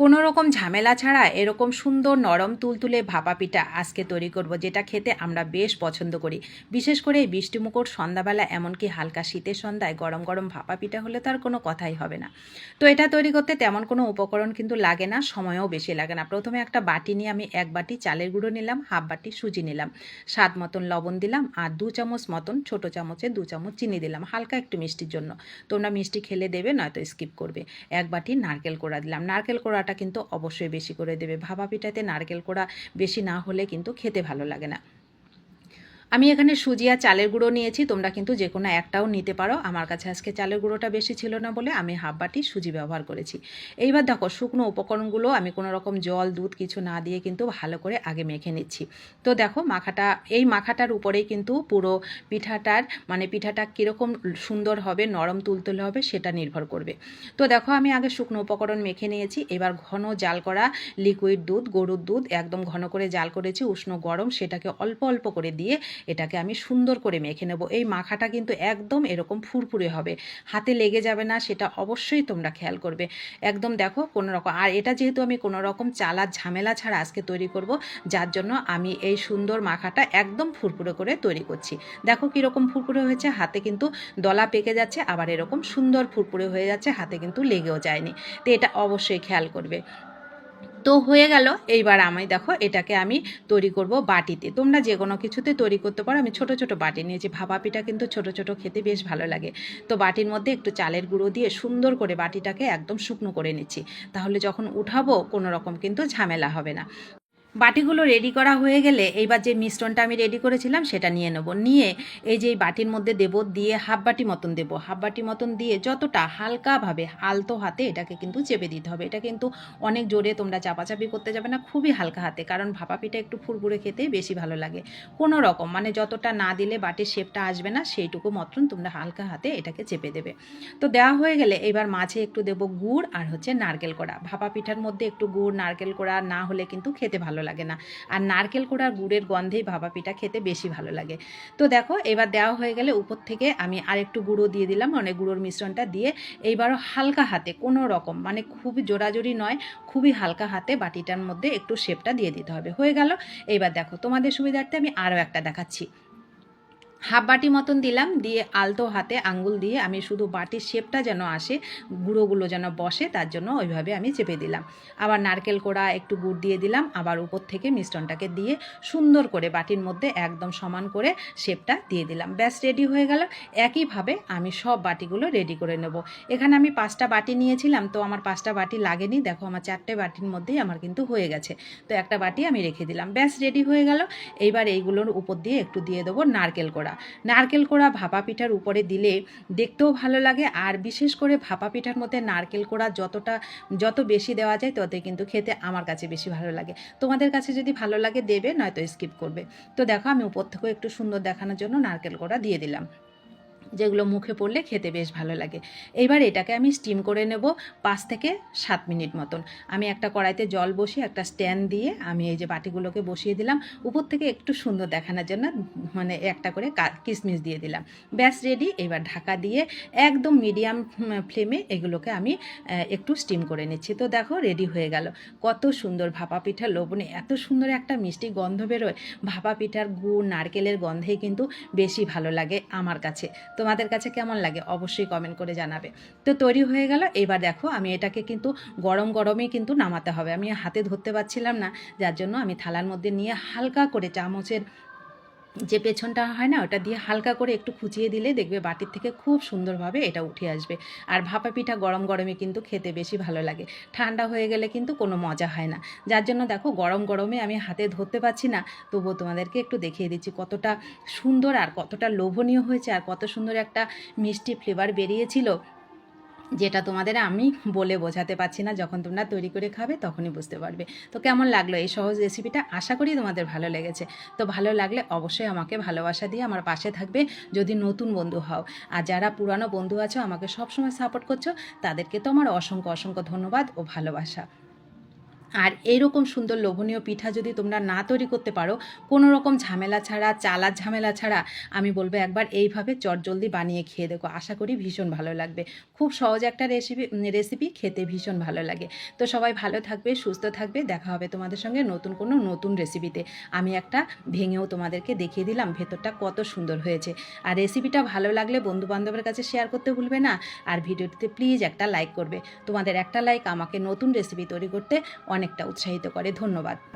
কোনো রকম ঝামেলা ছাড়া এরকম সুন্দর নরম তুলতুলে ভাপা পিঠা আজকে তৈরি করব, যেটা খেতে আমরা বেশ পছন্দ করি। বিশেষ করে এই বৃষ্টিমুখর সন্ধ্যাবেলা, এমনকি হালকা শীতের সন্ধ্যায় গরম গরম ভাপা পিঠা হলে তার কোনো কথাই হবে না। তো এটা তৈরি করতে তেমন কোনো উপকরণ কিন্তু লাগে না, সময়ও বেশি লাগে না। প্রথমে একটা বাটি নিয়ে আমি এক বাটি চালের গুঁড়ো নিলাম, হাফ বাটি সুজি নিলাম। স্বাদ মতন লবণ দিলাম আর দু চামচ মতন ছোট চামচে দু চামচ চিনি দিলাম, হালকা একটু মিষ্টির জন্য। তোমরা মিষ্টি খেলে দেবে, নয়তো স্কিপ করবে। এক বাটি নারকেল কোড়া দিলাম। নারকেল কোড়াটা কিন্তু অবশ্যই বেশি করে দেবে। ভাপা পিঠাতে নারকেল কোড়া বেশি না হলে কিন্তু খেতে ভালো লাগে না। আমি এখানে সুজি আর চালের গুঁড়ো নিয়েছি, তোমরা কিন্তু যে কোনো একটাও নিতে পারো। আমার কাছে আজকে চালের গুঁড়োটা বেশি ছিল না বলে আমি হাফ বাটি সুজি ব্যবহার করেছি। এইবার দেখো, শুকনো উপকরণগুলো আমি কোনো রকম জল, দুধ কিছু না দিয়ে কিন্তু ভালো করে আগে মেখে নিচ্ছি। তো দেখো, মাখাটা, এই মাখাটার উপরেই কিন্তু পুরো পিঠাটার মানে পিঠাটা কীরকম সুন্দর হবে, নরম তুলতুলে হবে, সেটা নির্ভর করবে। তো দেখো, আমি আগে শুকনো উপকরণ মেখে নিয়েছি, এবার ঘন জাল করা লিকুইড দুধ, গরুর দুধ, একদম ঘন করে জাল করেছি, উষ্ণ গরম, সেটাকে অল্প অল্প করে দিয়ে এটাকে আমি সুন্দর করে মেখে নেব। এই মাখাটা কিন্তু একদম এরকম ফুরফুরে হবে। হাতে লেগে যাবে না, সেটা অবশ্যই তোমরা খেয়াল করবে। একদম দেখো কোনো রকম আর এটা যেহেতু আমি কোনো রকম চালার ঝামেলা ছাড়া আজকে তৈরি করব, যার জন্য আমি এই সুন্দর মাখাটা একদম ফুরফুরে করে তৈরি করছি। দেখো কীরকম ফুরফুরে হয়েছে, হাতে কিন্তু দলা পেকে যাচ্ছে, আবার এরকম সুন্দর ফুরফুরে হয়ে যাচ্ছে, হাতে কিন্তু লেগেও যায়নি। তো এটা অবশ্যই খেয়াল করবে। তো হয়ে গেল। এইবার আমি দেখো এটাকে আমি তৈরি করব বাটিতে। তোমরা যে কোনো কিছুতে তৈরি করতে পারো। আমি ছোট ছোট বাটি নিয়েছি। ভাপা পিঠা কিন্তু ছোট ছোট খেতে বেশ ভালো লাগে। তো বাটির মধ্যে একটু চালের গুঁড়ো দিয়ে সুন্দর করে বাটিটাকে একদম শুকনো করে নিচ্ছি। তাহলে যখন উঠাবো কোনো রকম কিন্তু ঝামেলা হবে না। বাটিগুলো রেডি করা হয়ে গেলে এইবার যে মিশ্রণটা আমি রেডি করেছিলাম সেটা নিয়ে নেব। নিয়ে এই যে বাটির মধ্যে দেব, দিয়ে হাফ বাটি মতন দেবো। হাফ বাটি মতন দিয়ে যতটা হালকাভাবে আলতো হাতে এটাকে কিন্তু চেপে দিতে হবে। এটা কিন্তু অনেক জোরে তোমরা চাপাচাপি করতে যাবে না, খুবই হালকা হাতে, কারণ ভাপা পিঠা একটু ফুরফুরে খেতেই বেশি ভালো লাগে। কোনো রকম মানে যতটা না দিলে বাটির শেপটা আসবে না, সেইটুকু মতন তোমরা হালকা হাতে এটাকে চেপে দেবে। তো দেওয়া হয়ে গেলে এবার মাঝে একটু দেবো গুড় আর হচ্ছে নারকেল কোড়া। ভাপা পিঠার মধ্যে একটু গুড়, নারকেল কোড়া না হলে কিন্তু খেতে ভালো ভালো লাগে না। আর নারকেল কোড়ার গুড়ের গন্ধেই ভাপা পিঠা খেতে বেশি ভালো লাগে। তো দেখো, এবার দেওয়া হয়ে গেলে উপর থেকে আমি আর একটু গুঁড়ো দিয়ে দিলাম মানে গুঁড়োর মিশ্রণটা দিয়ে এইবারও হালকা হাতে, কোনো রকম মানে খুব জোরাজোরি নয়, খুবই হালকা হাতে বাটিটার মধ্যে একটু শেপটা দিয়ে দিতে হবে। হয়ে গেল। এইবার দেখো, তোমাদের সুবিধার্থে আমি আরও একটা দেখাচ্ছি। হাফ বাটি মতন দিলাম, দিয়ে আলতো হাতে আঙ্গুল দিয়ে আমি শুধু বাটির শেপটা যেন আসে, গুঁড়োগুলো যেন বসে, তার জন্য ওইভাবে আমি চেপে দিলাম। আবার নারকেল কোড়া একটু গুড় দিয়ে দিলাম, আবার উপর থেকে মিশ্রণটাকে দিয়ে সুন্দর করে বাটির মধ্যে একদম সমান করে শেপটা দিয়ে দিলাম। ব্যাস রেডি হয়ে গেল। একইভাবে আমি সব বাটিগুলো রেডি করে নেব। এখানে আমি পাঁচটা বাটি নিয়েছিলাম, তো আমার পাঁচটা বাটি লাগেনি। দেখো, আমার চারটে বাটির মধ্যেই আমার কিন্তু হয়ে গেছে। তো একটা বাটি আমি রেখে দিলাম। ব্যাস রেডি হয়ে গেল। এইবার এইগুলোর উপর দিয়ে একটু দিয়ে দেবো নারকেল কোড়া। নারকেল কোড়া ভাপা পিঠার উপরে দিলে দেখতেও ভালো লাগে, আর বিশেষ করে ভাপা পিঠার মধ্যে নারকেল কোড়া যতটা, যত বেশি দেওয়া যায় তত কিন্তু খেতে আমার কাছে বেশি ভালো লাগে। তোমাদের কাছে যদি ভালো লাগে দেবে, নয়তো স্কিপ করবে। তো দেখো, আমি উপর থেকেও একটু সুন্দর দেখানোর জন্য নারকেল কোড়া দিয়ে দিলাম। যেগুলো মুখে পড়লে খেতে বেশ ভালো লাগে। এইবার এটাকে আমি স্টিম করে নেব পাঁচ থেকে সাত মিনিট মতন। আমি একটা কড়াইতে জল বসিয়ে একটা স্ট্যান্ড দিয়ে আমি এই যে বাটিগুলোকে বসিয়ে দিলাম। উপর থেকে একটু সুন্দর দেখানোর জন্য মানে একটা করে কিশমিশ দিয়ে দিলাম। ব্যাস রেডি এবার ঢাকা দিয়ে একদম মিডিয়াম ফ্লেমে এগুলোকে আমি একটু স্টিম করে নিচ্ছি। তো দেখো রেডি হয়ে গেল। কত সুন্দর ভাপা পিঠা লবণে এত সুন্দর একটা মিষ্টি গন্ধ বেরোয়। ভাপা পিঠার গুড়, নারকেলের গন্ধেই কিন্তু বেশি ভালো লাগে আমার কাছে। তোমাদের কাছে কেমন লাগে অবশ্যই কমেন্ট করে জানাবে। তো তৈরি হয়ে গেল, এবার দেখো আমি এটাকে কিন্তু গরম গরমেই কিন্তু নামাতে হবে। আমি হাতে ধরতে পারছিলাম না, যার জন্য আমি থালার মধ্যে নিয়ে হালকা করে চামচের যে পেছনটা হয় না, ওটা দিয়ে হালকা করে একটু খুঁচিয়ে দিলে দেখবে বাটির থেকে খুব সুন্দরভাবে এটা উঠে আসবে। আর ভাপা পিঠা গরম গরমে কিন্তু খেতে বেশি ভালো লাগে। ঠান্ডা হয়ে গেলে কিন্তু কোনো মজা হয় না। যার জন্য দেখো গরম গরমে আমি হাতে ধরতে পারছি না, তবুও তোমাদেরকে একটু দেখিয়ে দিচ্ছি কতটা সুন্দর আর কতটা লোভনীয় হয়েছে আর কত সুন্দর একটা মিষ্টি ফ্লেভার বেরিয়েছিল। যেটা তোমাদের আমি বলে বোঝাতে পারছি না, যখন তোমরা তৈরি করে খাবে তখনই বুঝতে পারবে। তো কেমন লাগল এই সহজ রেসিপিটা আশা করি তোমাদের ভালো লেগেছে। তো ভালো লাগলে অবশ্যই আমাকে ভালোবাসা দিয়ে আমার পাশে থাকবে যদি নতুন বন্ধু হও। আর যারা পুরানো বন্ধু আছো, আমাকে সবসময় সাপোর্ট করছ, তাদেরকে তো আমার অসংখ্য অসংখ্য ধন্যবাদ ও ভালোবাসা। আর এইরকম সুন্দর লোভনীয় পিঠা যদি তোমরা না তৈরি করতে পারো, কোনো রকম ঝামেলা ছাড়া, চালার ঝামেলা ছাড়া, আমি বলব একবার এইভাবে চটজলদি বানিয়ে খেয়ে দেখো। আশা করি ভীষণ ভালো লাগবে। খুব সহজ একটা রেসিপি রেসিপি খেতে ভীষণ ভালো লাগে। তো সবাই ভালো থাকবে, সুস্থ থাকবে। দেখা হবে তোমাদের সঙ্গে নতুন কোনো নতুন রেসিপিতে আমি একটা ভেঙেও তোমাদেরকে দেখিয়ে দিলাম, ভেতরটা কত সুন্দর হয়েছে। আর রেসিপিটা ভালো লাগলে বন্ধু বান্ধবের কাছে শেয়ার করতে ভুলবে না। আর ভিডিওটিতে প্লিজ একটা লাইক করবে। তোমাদের একটা লাইক আমাকে নতুন রেসিপি তৈরি করতে অনেকটা উৎসাহিত করে। ধন্যবাদ।